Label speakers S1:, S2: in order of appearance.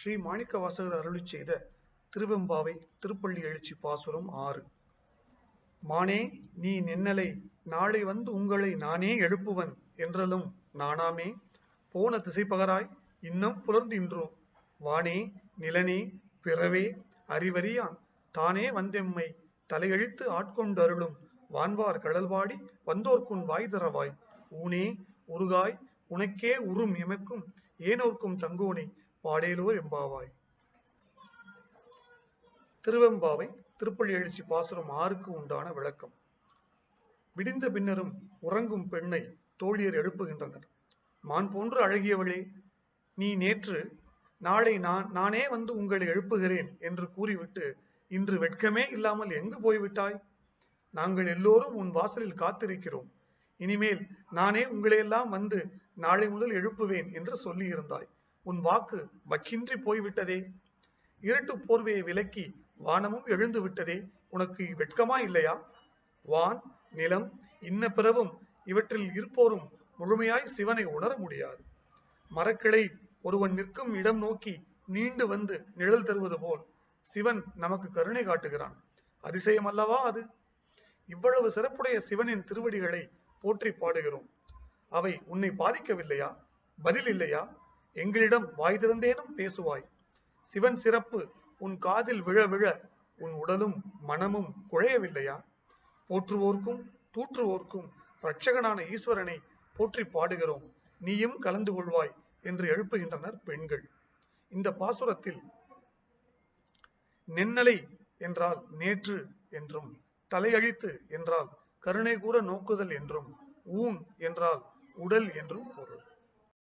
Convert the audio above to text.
S1: ஸ்ரீ மாணிக்க வாசகர் அருளி செய்த திருவெம்பாவை திருப்பள்ளி எழுச்சி பாசுரம் ஆறு. மானே நீ நின்னலை நாளை வந்து உங்களை நானே எழுப்புவன் என்றலும் நானாமே. போன திசைப்பகராய் இன்னும் புலர்ந்தின்றோ வானே நிலனே பிறவே அறிவறியான் தானே வந்தெம்மை தலையெழுத்து ஆட்கொண்டு அருளும் வான்வார் கடல்வாடி வந்தோர்க்குன் வாய் தரவாய் ஊனே உருகாய் உனக்கே உறும் எமக்கும் ஏனோர்க்கும் தங்கோனை பாடேலூர் எம்பாவாய். திருவெம்பாவை திருப்பள்ளி எழுச்சி பாசுரம் ஆறுக்கு உண்டான விளக்கம். விடிந்த பின்னரும் உறங்கும் பெண்ணை தோழியர் எழுப்புகின்றனர். மான் போன்று அழகியவளே நீ நேற்று நாளை நான் நானே வந்து உங்களை எழுப்புகிறேன் என்று கூறிவிட்டு இன்று வெட்கமே இல்லாமல் எங்கு போய்விட்டாய்? நாங்கள் எல்லோரும் உன் வாசலில் காத்திருக்கிறோம். இனிமேல் நானே உங்களையெல்லாம் வந்து நாளை முதல் எழுப்புவேன் என்று சொல்லியிருந்தாய். உன் வாக்கு வக்கின்றி போய்விட்டதே. இருட்டு போர்வையை விலக்கி வானமும் எழுந்து விட்டதே. உனக்கு வெட்கமா இல்லையா? வான் நிலம் இன்ன பிறவும் இவற்றில் இருப்போரும் முழுமையாய் சிவனை உணர முடியாது. மரக்கிளை ஒருவன் நிற்கும் இடம் நோக்கி நீண்டு வந்து நிழல் தருவது போல் சிவன் நமக்கு கருணை காட்டுகிறான். அதிசயம் அல்லவா அது? இவ்வளவு சிறப்புடைய சிவனின் திருவடிகளை போற்றி பாடுகிறோம். அவை உன்னை பாதிக்கவில்லையா? பதில் இல்லையா? எங்களிடம் வாய் திறந்தேனும் பேசுவாய். சிவன் சிறப்பு உன் காதில் விழ விழ உன் உடலும் மனமும் குழையவில்லையா? போற்றுவோர்க்கும் தூற்றுவோர்க்கும் இரட்சகனான ஈஸ்வரனை போற்றி பாடுகிறோம். நீயும் கலந்து கொள்வாய் என்று எழுப்புகின்றனர் பெண்கள். இந்த பாசுரத்தில் நென்னலை என்றால் நேற்று என்றும் தலையழித்து என்றால் கருணை கூற நோக்குதல் என்றும் ஊன் என்றால் உடல் என்றும் பொருள்.